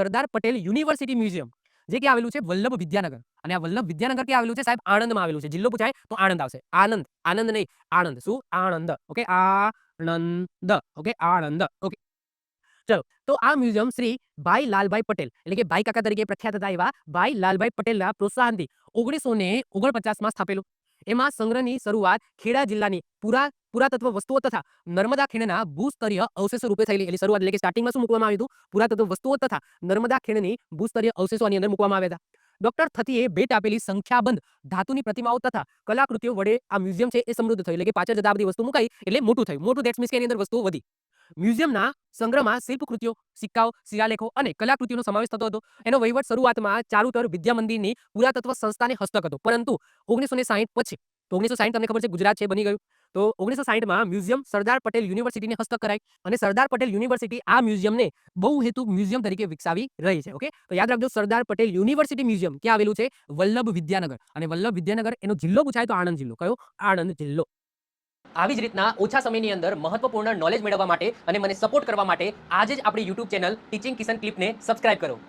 Sardar Patel university museum, જે કે આવેલું છે? વલ્લભ વિદ્યાનગર. અને આ વલ્લભ વિદ્યાનગર કે આવેલું છે સાહેબ? આણંદમાં આવેલું છે. જિલ્લો પૂછાય તો આણંદ આવશે. આનંદ. આનંદ નહીં. આણંદ. શું? Anand. Okay? Anand. Okay? Anand. Okay. ચલો. તો આ મ્યુઝિયમ શ્રી ભાઈ લાલભાઈ પટેલ, એટલે કે ભાઈ કાકા તરીકે પ્રખ્યાત હતા એવા ભાઈ લાલભાઈ પટેલના પ્રોત્સાહનથી ઓગણીસો ને ઓગણપચાસમાં સ્થાપેલું. એમાં સંગ્રહની શરૂઆત ખેડા જિલ્લાની પુરા, પુરાતત્વ વસ્તુઓ તથા નર્મદા ખીણના ભૂસ્તરીય અવશેષો રૂપે થયેલી. એટલે શરૂઆત એટલે કે સ્ટાર્ટિંગમાં શું મૂકવામાં આવ્યું હતું? પુરાતત્વ વસ્તુઓ તથા નર્મદા ખીણની ભૂસ્તરીય અવશેષો આની અંદર મૂકવામાં આવ્યા હતા. ડોક્ટર થતીએ ભેટ આપેલી સંખ્યાબંધ ધાતુની પ્રતિમાઓ તથા કલાકૃતિઓ વડે આ મ્યુઝિયમ છે એ સમૃદ્ધ થયું. એટલે કે પાછળ જતા બધી વસ્તુ મુકાઈ. એટલે મોટું થયું. મોટું દેટ્સ મીન્સ કે એની અંદર વસ્તુઓ વધી. મ્યુઝિયમના સંગ્રહમાં શિલ્પકૃતિઓ, સિક્કાઓ, શિલાલેખો અને કલાકૃતિઓનો સમાવેશ થતો હતો. એનો વહીવટ શરૂઆતમાં ચારુતર વિદ્યા મંદિરની પુરાતત્વ સંસ્થાને હસ્તક હતો. પરંતુ ઓગણીસો સાહીઠ પછી, તો ઓગણીસો સાહીઠ તમને ખબર છે ગુજરાત છે, બની ગયું. તો ઓગણીસો સાહીઠમાં મ્યુઝિયમ સરદાર પટેલ યુનિવર્સિટીને હસ્તક કરાઈ અને સરદાર પટેલ યુનિવર્સિટી આ મ્યુઝિયમને બહુ હેતુ મ્યુઝિયમ તરીકે વિકસાવી રહી છે, ઓકે? તો યાદ રાખજો, સરદાર પટેલ યુનિવર્સિટી મ્યુઝિયમ ક્યાં આવેલું છે? વલ્લભ વિદ્યાનગર. અને વલ્લભ વિદ્યાનગર એનો જિલ્લો પૂછાય તો આણંદ જિલ્લો. કયો? આણંદ જિલ્લો. આવી જ રીતના ઓછા સમયની અંદર મહત્વપૂર્ણ નોલેજ મેળવવા માટે અને મને સપોર્ટ કરવા માટે આજે જ આપણી યુટ્યુબ ચેનલ ટીચિંગ કિશન ક્લિપને સબસ્ક્રાઇબ કરો.